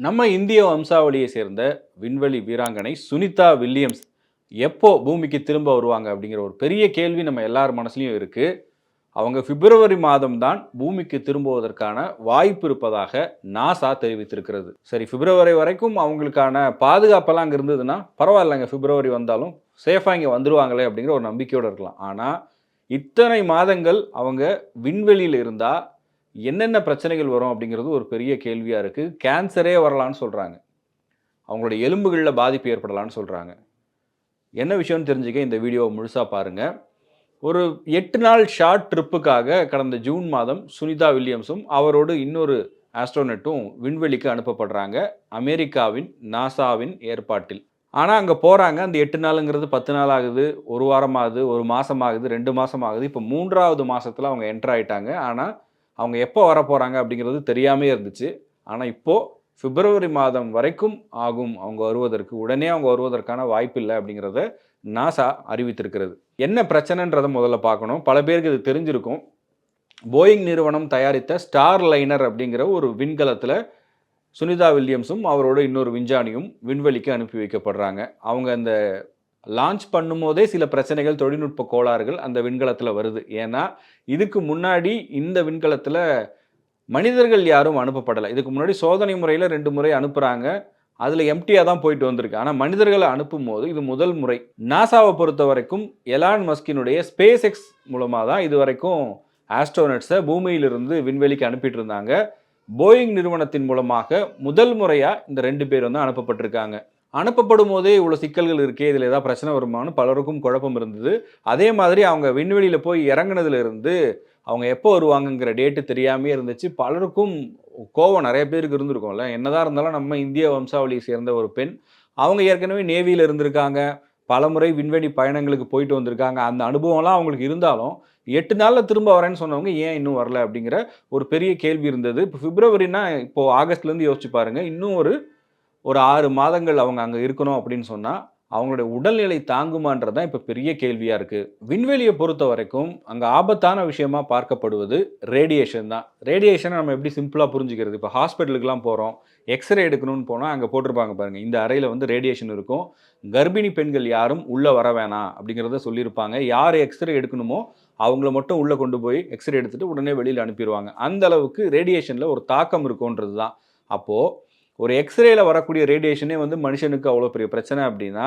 நம்ம இந்திய வம்சாவளியை சேர்ந்த விண்வெளி வீராங்கனை சுனிதா வில்லியம்ஸ் எப்போ பூமிக்கு திரும்ப வருவாங்க அப்படிங்கிற ஒரு பெரிய கேள்வி நம்ம எல்லார் மனசுலையும் இருக்கு. அவங்க பிப்ரவரி மாதம்தான் பூமிக்கு திரும்புவதற்கான வாய்ப்பு இருப்பதாக நாசா தெரிவித்திருக்கிறது. சரி பிப்ரவரி வரைக்கும் அவங்களுக்கான பாதுகாப்பெல்லாம் அங்கே இருந்ததுன்னா பரவாயில்லைங்க பிப்ரவரி வந்தாலும் சேஃபாக இங்கே வந்துருவாங்களே அப்படிங்கிற ஒரு நம்பிக்கையோடு இருக்கலாம். ஆனால் இத்தனை மாதங்கள் அவங்க விண்வெளியில் இருந்தால் என்னென்ன பிரச்சனைகள் வரும் அப்படிங்கிறது ஒரு பெரிய கேள்வியாக இருக்குது கேன்சரே வரலான்னு சொல்கிறாங்க அவங்களுடைய எலும்புகளில் பாதிப்பு ஏற்படலான்னு சொல்கிறாங்க என்ன விஷயம்னு தெரிஞ்சுக்க இந்த வீடியோவை முழுசாக பாருங்கள் ஒரு எட்டு நாள் ஷார்ட் ட்ரிப்புக்காக கடந்த ஜூன் மாதம் சுனிதா வில்லியம்ஸும் அவரோடு இன்னொரு ஆஸ்ட்ரோனட்டும் விண்வெளிக்கு அனுப்பப்படுறாங்க. அமெரிக்காவின் நாசாவின் ஏற்பாட்டில். ஆனால் அங்கே போகிறாங்க அந்த எட்டு நாளுங்கிறது பத்து நாள் ஆகுது ஒரு வாரம் ஆகுது ஒரு மாதம் ஆகுது ரெண்டு மாதம் ஆகுது இப்போ மூன்றாவது மாதத்தில் அவங்க என்ட்ரு ஆகிட்டாங்க ஆனால் அவங்க எப்போ வர போகிறாங்க அப்படிங்கிறது தெரியாமே இருந்துச்சு. ஆனால் இப்போது பிப்ரவரி மாதம் வரைக்கும் ஆகும். அவங்க வருவதற்கு உடனே அவங்க வருவதற்கான வாய்ப்பு இல்லை அப்படிங்கிறத நாசா அறிவித்திருக்கிறது. என்ன பிரச்சனைன்றதை முதல்ல பார்க்கணும். பல பேருக்கு இது தெரிஞ்சிருக்கும். போயிங் நிறுவனம் தயாரித்த ஸ்டார் லைனர் அப்படிங்கிற ஒரு விண்கலத்தில் சுனிதா வில்லியம்ஸும் அவரோட இன்னொரு விஞ்ஞானியும் விண்வெளிக்கு அனுப்பி வைக்கப்படுறாங்க. அவங்க அந்த லான்ச் பண்ணும்போதே சில பிரச்சனைகள் தொழில்நுட்ப கோளாறுகள் அந்த விண்கலத்தில் வருது. ஏன்னா இதுக்கு முன்னாடி இந்த விண்கலத்தில் மனிதர்கள் யாரும் அனுப்பப்படலை. இதுக்கு முன்னாடி சோதனை முறையில் ரெண்டு முறை அனுப்புகிறாங்க அதில் எம்டியாக தான் போயிட்டு வந்திருக்கு. ஆனால் மனிதர்களை அனுப்பும் போது இது முதல் முறை. நாசாவை பொறுத்த வரைக்கும் எலான் மஸ்கினுடைய ஸ்பேஸ் எக்ஸ் மூலமாக தான் இது வரைக்கும் ஆஸ்ட்ரோனட்ஸை பூமியிலிருந்து விண்வெளிக்கு அனுப்பிட்டு இருந்தாங்க. போயிங் நிறுவனத்தின் மூலமாக முதல் முறையாக இந்த ரெண்டு பேர் வந்து அனுப்பப்பட்டிருக்காங்க. அனுப்பப்படும் போதே இவ்வளோ சிக்கல்கள் இருக்கே இதில் ஏதாவது பிரச்சனை வருமானு பலருக்கும் குழப்பம் இருந்தது. அதே மாதிரி அவங்க விண்வெளியில் போய் இறங்கினதுலேருந்து அவங்க எப்போ வருவாங்கங்கிற டேட்டு தெரியாமே இருந்துச்சு. பலருக்கும் கோவம் நிறைய பேருக்கு இருந்திருக்கும்ல. என்னதான் இருந்தாலும் நம்ம இந்திய வம்சாவளியை சேர்ந்த ஒரு பெண். அவங்க ஏற்கனவே நேவியில் இருந்திருக்காங்க. பலமுறை விண்வெளி பயணங்களுக்கு போயிட்டு வந்திருக்காங்க. அந்த அனுபவம்லாம் அவங்களுக்கு இருந்தாலும் எட்டு நாளில் திரும்ப வரேன்னு சொன்னவங்க ஏன் இன்னும் வரல அப்படிங்கிற ஒரு பெரிய கேள்வி இருந்தது. இப்போ பிப்ரவரினா இப்போது ஆகஸ்ட்லேருந்து யோசிச்சு பாருங்கள் இன்னும் ஒரு ஒரு ஆறு மாதங்கள் அவங்க அங்கே இருக்கணும் அப்படின்னு சொன்னால் அவங்களுடைய உடல்நிலை தாங்குமான்றது தான் இப்போ பெரிய கேள்வியாக இருக்குது விண்வெளியை பொறுத்த வரைக்கும் அங்கே ஆபத்தான விஷயமா பார்க்கப்படுவது ரேடியேஷன் தான். ரேடியேஷனை நம்ம எப்படி சிம்பிளாக புரிஞ்சுக்கிறது? இப்போ ஹாஸ்பிட்டலுக்குலாம் போகிறோம் எக்ஸ்ரே எடுக்கணும்னு போனால் அங்கே போட்டிருப்பாங்க பாருங்கள் இந்த அறையில் வந்து ரேடியேஷன் இருக்கும். கர்ப்பிணி பெண்கள் யாரும் உள்ளே வர வேணாம் அப்படிங்கிறத சொல்லியிருப்பாங்க. யார் எக்ஸ்ரே எடுக்கணுமோ அவங்கள மட்டும் உள்ளே கொண்டு போய் எக்ஸ்ரே எடுத்துகிட்டு உடனே வெளியில் அனுப்பிடுவாங்க. அந்த அளவுக்கு ரேடியேஷனில் ஒரு தாக்கம் இருக்கும்ன்றது தான். அப்போது ஒரு எக்ஸ்ரேல வரக்கூடிய ரேடியேஷனே வந்து மனுஷனுக்கு அவ்வளோ பெரிய பிரச்சனை அப்படின்னா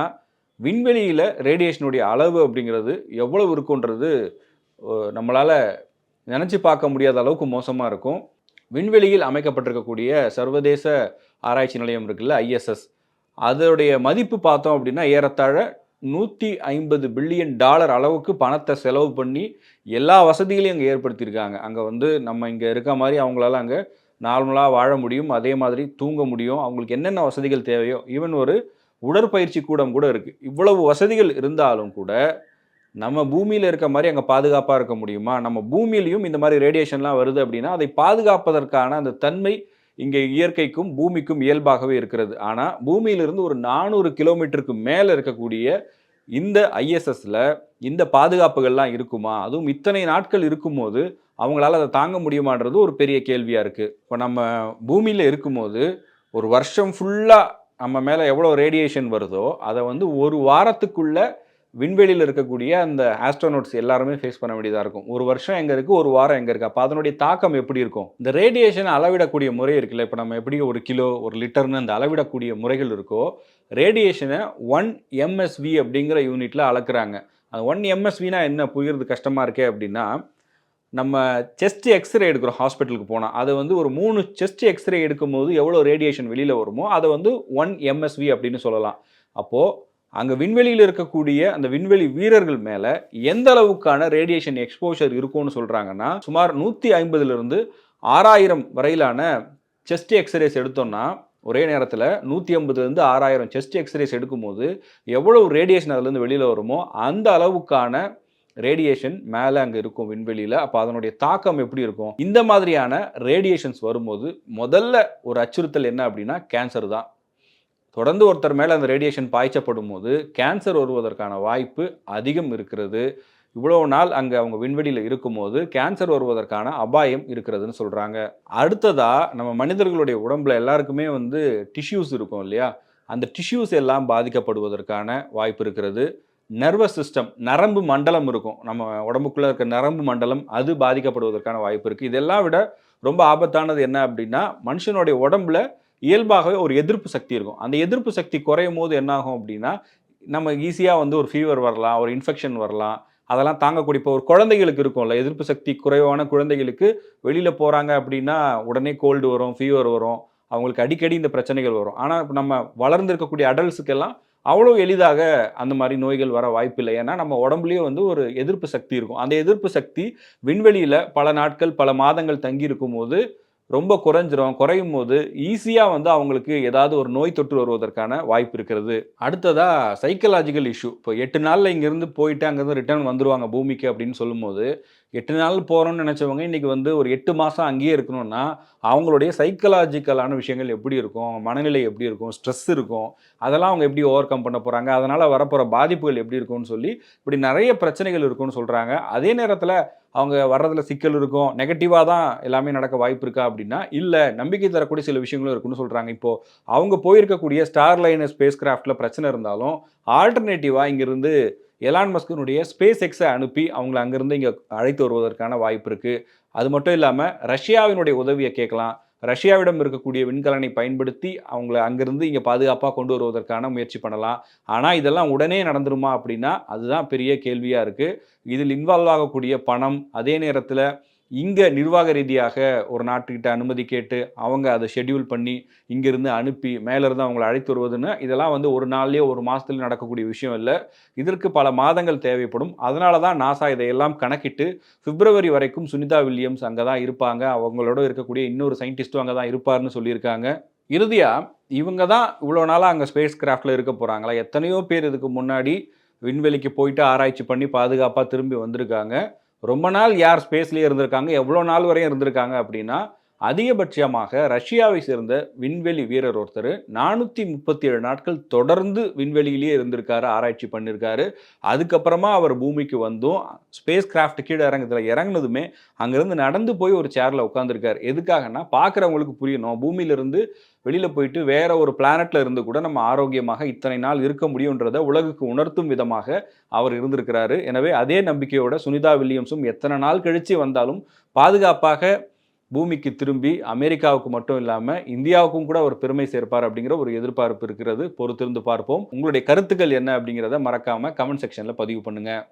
விண்வெளியில் ரேடியேஷனுடைய அளவு அப்படிங்கிறது எவ்வளவு இருக்குன்றது நம்மளால் நினச்சி பார்க்க முடியாத அளவுக்கு மோசமாக இருக்கும். விண்வெளியில் அமைக்கப்பட்டிருக்கக்கூடிய சர்வதேச ஆராய்ச்சி நிலையம் இருக்குல்ல ஐஎஸ்எஸ் அதோடைய மதிப்பு பார்த்தோம் அப்படின்னா ஏறத்தாழ நூற்றி ஐம்பது பில்லியன் டாலர் அளவுக்கு பணத்தை செலவு பண்ணி எல்லா வசதிகளையும் அங்கே ஏற்படுத்தியிருக்காங்க. அங்கே வந்து நம்ம இங்கே இருக்க மாதிரி அவங்களால அங்கே நார்மலாக வாழ முடியும் அதே மாதிரி தூங்க முடியும். அவங்களுக்கு என்னென்ன வசதிகள் தேவையோ ஈவன் ஒரு உடற்பயிற்சி கூடம் கூட இருக்குது இவ்வளவு வசதிகள் இருந்தாலும் கூட நம்ம பூமியில் இருக்க மாதிரி அங்கே பாதுகாப்பாக இருக்க முடியுமா? நம்ம பூமியிலையும் இந்த மாதிரி ரேடியேஷன்லாம் வருது அப்படின்னா அதை பாதுகாப்பதற்கான அந்த தன்மை இங்கே இயற்கைக்கும் பூமிக்கும் இயல்பாகவே இருக்கிறது. ஆனால் பூமியிலிருந்து ஒரு நானூறு கிலோமீட்டருக்கு மேலே இருக்கக்கூடிய இந்த ஐஎஸ்எஸ்ல இந்த பாதுகாப்புகள்லாம் இருக்குமா? அதுவும் இத்தனை நாட்கள் இருக்கும்போது அவங்களால அதை தாங்க முடியுமான்றது ஒரு பெரிய கேள்வியாக இருக்குது இப்போ நம்ம பூமியில் இருக்கும்போது ஒரு வருஷம் ஃபுல்லாக நம்ம மேலே எவ்வளோ ரேடியேஷன் வருதோ அதை வந்து ஒரு வாரத்துக்குள்ளே விண்வெளியில் இருக்கக்கூடிய அந்த ஆஸ்ட்ரோனோட்ஸ் எல்லாருமே ஃபேஸ் பண்ண வேண்டியதாக இருக்கும். ஒரு வருஷம் எங்கே இருக்குது ஒரு வாரம் எங்கே இருக்குது அப்போ அதனுடைய தாக்கம் எப்படி இருக்கும்? இந்த ரேடியேஷன் அளவிடக்கூடிய முறை இருக்குல்ல இப்போ நம்ம எப்படி ஒரு கிலோ ஒரு லிட்டர்னு அந்த அளவிடக்கூடிய முறைகள் இருக்கோ ரேடியேஷனை ஒன் எம்எஸ்வி அப்படிங்கிற யூனிட்டில் அளக்குறாங்க. அந்த ஒன் எம்எஸ்வினா என்ன? புரிகிறது கஷ்டமாக இருக்கே அப்படின்னா நம்ம செஸ்ட் எக்ஸ்ரே எடுக்கிறோம் ஹாஸ்பிட்டலுக்கு போனால் அதை வந்து ஒரு மூணு செஸ்ட் எக்ஸ்ரே எடுக்கும்போது எவ்வளோ ரேடியேஷன் வெளியில் வருமோ அதை வந்து ஒன் எம்எஸ்வி அப்படின்னு சொல்லலாம். அப்போது அங்கே விண்வெளியில் இருக்கக்கூடிய அந்த விண்வெளி வீரர்கள் மேலே எந்த அளவுக்கான ரேடியேஷன் எக்ஸ்போஷர் இருக்கும்னு சொல்கிறாங்கன்னா சுமார் நூற்றி ஐம்பதுலேருந்து ஆறாயிரம் வரையிலான செஸ்ட் எக்ஸ்ரேஸ் எடுத்தோம்னா ஒரே நேரத்தில் நூற்றி ஐம்பதுலேருந்து ஆறாயிரம் செஸ்ட் எக்ஸ்ரேஸ் எடுக்கும்போது எவ்வளவு ரேடியேஷன் அதுலேருந்து வெளியில் வருமோ அந்த அளவுக்கான ரேடியேஷன் மேலே அங்கே இருக்கும் விண்வெளியில். அப்போ அதனுடைய தாக்கம் எப்படி இருக்கும்? இந்த மாதிரியான ரேடியேஷன்ஸ் வரும்போது முதல்ல ஒரு அச்சுறுத்தல் என்ன அப்படின்னா கேன்சர் தான். தொடர்ந்து ஒருத்தர் மேலே அந்த ரேடியேஷன் பாய்ச்சப்படும் போது கேன்சர் வருவதற்கான வாய்ப்பு அதிகம் இருக்கிறது. இவ்வளோ நாள் அங்கே அவங்க விண்வெளியில் இருக்கும்போது கேன்சர் வருவதற்கான அபாயம் இருக்கிறதுன்னு சொல்கிறாங்க அடுத்ததாக நம்ம மனிதர்களுடைய உடம்புல எல்லாருக்குமே வந்து டிஷ்யூஸ் இருக்கும் இல்லையா? அந்த டிஷ்யூஸ் எல்லாம் பாதிக்கப்படுவதற்கான வாய்ப்பு இருக்கிறது. நர்வஸ் சிஸ்டம் நரம்பு மண்டலம் இருக்கும். நம்ம உடம்புக்குள்ளே இருக்க நரம்பு மண்டலம் அது பாதிக்கப்படுவதற்கான வாய்ப்பு இருக்குது இதெல்லாம் விட ரொம்ப ஆபத்தானது என்ன அப்படின்னா மனுஷனுடைய உடம்புல இயல்பாகவே ஒரு எதிர்ப்பு சக்தி இருக்கும். அந்த எதிர்ப்பு சக்தி குறையும் போது என்னாகும் அப்படின்னா நம்ம ஈஸியாக வந்து ஒரு ஃபீவர் வரலாம் ஒரு இன்ஃபெக்ஷன் வரலாம். அதெல்லாம் தாங்கக்கூடிய இப்போ ஒரு குழந்தைகளுக்கு இருக்கும்ல எதிர்ப்பு சக்தி குறைவான குழந்தைகளுக்கு வெளியில் போகிறாங்க அப்படின்னா உடனே கோல்டு வரும் ஃபீவர் வரும். அவங்களுக்கு அடிக்கடி இந்த பிரச்சனைகள் வரும். ஆனால் இப்போ நம்ம வளர்ந்துருக்கக்கூடிய அடல்ட்ஸுக்கெல்லாம் அவ்வளோ எளிதாக அந்த மாதிரி நோய்கள் வர வாய்ப்பில்லை ஏன்னா நம்ம உடம்புலேயே வந்து ஒரு எதிர்ப்பு சக்தி இருக்கும். அந்த எதிர்ப்பு சக்தி விண்வெளியில் பல நாட்கள் பல மாதங்கள் தங்கி இருக்கும் போது ரொம்ப குறைஞ்சிரும். குறையும் போது ஈஸியாக வந்து அவங்களுக்கு ஏதாவது ஒரு நோய் தொற்று வருவதற்கான வாய்ப்பு இருக்கிறது. அடுத்ததாக சைக்கலாஜிக்கல் இஷ்யூ இப்போ எட்டு நாளில் இங்கேருந்து போயிட்டு அங்கேருந்து ரிட்டர்ன் வந்துடுவாங்க பூமிக்கு அப்படின்னு சொல்லும்போது எட்டு நாள் போகிறோம்னு நினச்சவங்க இன்றைக்கி வந்து ஒரு எட்டு மாதம் அங்கேயே இருக்கணும்னா அவங்களுடைய சைக்கலாஜிக்கலான விஷயங்கள் எப்படி இருக்கும்? மனநிலை எப்படி இருக்கும்? ஸ்ட்ரெஸ் இருக்கும். அதெல்லாம் அவங்க எப்படி ஓவர் கம் பண்ண போகிறாங்க அதனால் வரப்போகிற பாதிப்புகள் எப்படி இருக்கும்னு சொல்லி இப்படி நிறைய பிரச்சனைகள் இருக்கும்னு சொல்கிறாங்க அதே நேரத்தில் அவங்க வர்றதுல சிக்கல் இருக்கும். நெகட்டிவாக தான் எல்லாமே நடக்க வாய்ப்பு இருக்கா அப்படின்னா இல்லை நம்பிக்கை தரக்கூடிய சில விஷயங்களும் இருக்குன்னு சொல்கிறாங்க இப்போது அவங்க போயிருக்கக்கூடிய ஸ்டார் லைனர் ஸ்பேஸ் கிராஃப்டில் பிரச்சனை இருந்தாலும் ஆல்டர்னேட்டிவாக இங்கேருந்து எலான் மஸ்கினுடைய ஸ்பேஸ் எக்ஸை அனுப்பி அவங்கள அங்கேருந்து இங்கே அழைத்து வருவதற்கான வாய்ப்பு இருக்குது அது மட்டும் இல்லாமல் ரஷ்யாவினுடைய உதவியை கேட்கலாம். ரஷ்யாவிடம் இருக்கக்கூடிய விண்கலனை பயன்படுத்தி அவங்கள அங்கேருந்து இங்கே பாதுகாப்பாக கொண்டு வருவதற்கான முயற்சி பண்ணலாம். ஆனால் இதெல்லாம் உடனே நடந்துருமா அப்படின்னா அதுதான் பெரிய கேள்வியாக இருக்குது இதில் இன்வால்வ் ஆகக்கூடிய பணம் அதே நேரத்தில் இங்கே நிர்வாக ரீதியாக ஒரு நாட்டுக்கிட்ட அனுமதி கேட்டு அவங்க அதை ஷெட்யூல் பண்ணி இங்கேருந்து அனுப்பி மேலேருந்து அவங்களை அழைத்து வருவதுன்னு இதெல்லாம் வந்து ஒரு நாள்லேயே ஒரு மாதத்துல நடக்கக்கூடிய விஷயம் இல்லை. இதற்கு பல மாதங்கள் தேவைப்படும். அதனால தான் நாசா இதையெல்லாம் கணக்கிட்டு பிப்ரவரி வரைக்கும் சுனிதா வில்லியம்ஸ் அங்கே தான் இருப்பாங்க. அவங்களோட இருக்கக்கூடிய இன்னொரு சயின்டிஸ்ட்டும் அங்கே தான் இருப்பார்னு சொல்லியிருக்காங்க. இறுதியாக இவங்க தான் இவ்வளோ நாளாக அங்கே ஸ்பேஸ் கிராஃப்டில் இருக்க போகிறாங்களா எத்தனையோ பேர் இதுக்கு முன்னாடி விண்வெளிக்கு போயிட்டு ஆராய்ச்சி பண்ணி பாதுகாப்பாக திரும்பி வந்திருக்காங்க. ரொம்ப நாள் யார் ஸ்பேஸ்லேயே இருந்திருக்காங்க? எவ்வளோ நாள் வரையும் இருந்திருக்காங்க அப்படின்னா அதிகபட்சமாக ரஷ்யாவை சேர்ந்த விண்வெளி வீரர் ஒருத்தர் நானூற்றி முப்பத்தி ஏழு நாட்கள் தொடர்ந்து விண்வெளியிலேயே இருந்திருக்காரு ஆராய்ச்சி பண்ணியிருக்காரு அதுக்கப்புறமா அவர் பூமிக்கு வந்தும் ஸ்பேஸ் கிராஃப்ட் கீழே இறங்குறதுல இறங்குனதுமே அங்கேருந்து நடந்து போய் ஒரு சேரில் உட்காந்துருக்காரு எதுக்காகனா பார்க்குறவங்களுக்கு புரியணும் பூமியிலிருந்து வெளியில் போயிட்டு வேற ஒரு பிளானட்ல இருந்து கூட நம்ம ஆரோக்கியமாக இத்தனை நாள் இருக்க முடியுன்றதை உலகுக்கு உணர்த்தும் விதமாக அவர் இருந்திருக்கிறாரு. எனவே அதே நம்பிக்கையோட சுனிதா வில்லியம்ஸும் எத்தனை நாள் கழித்து வந்தாலும் பாதுகாப்பாக பூமிக்கு திரும்பி அமெரிக்காவுக்கு மட்டும் இல்லாமல் இந்தியாவுக்கும் கூட ஒரு பெருமை சேர்ப்பார் அப்படிங்கிற ஒரு எதிர்பார்ப்பு இருக்கிறது. பொறுத்திருந்து பார்ப்போம். உங்களுடைய கருத்துக்கள் என்ன அப்படிங்கிறத மறக்காமல் கமெண்ட் செக்ஷனில் பதிவு பண்ணுங்கள்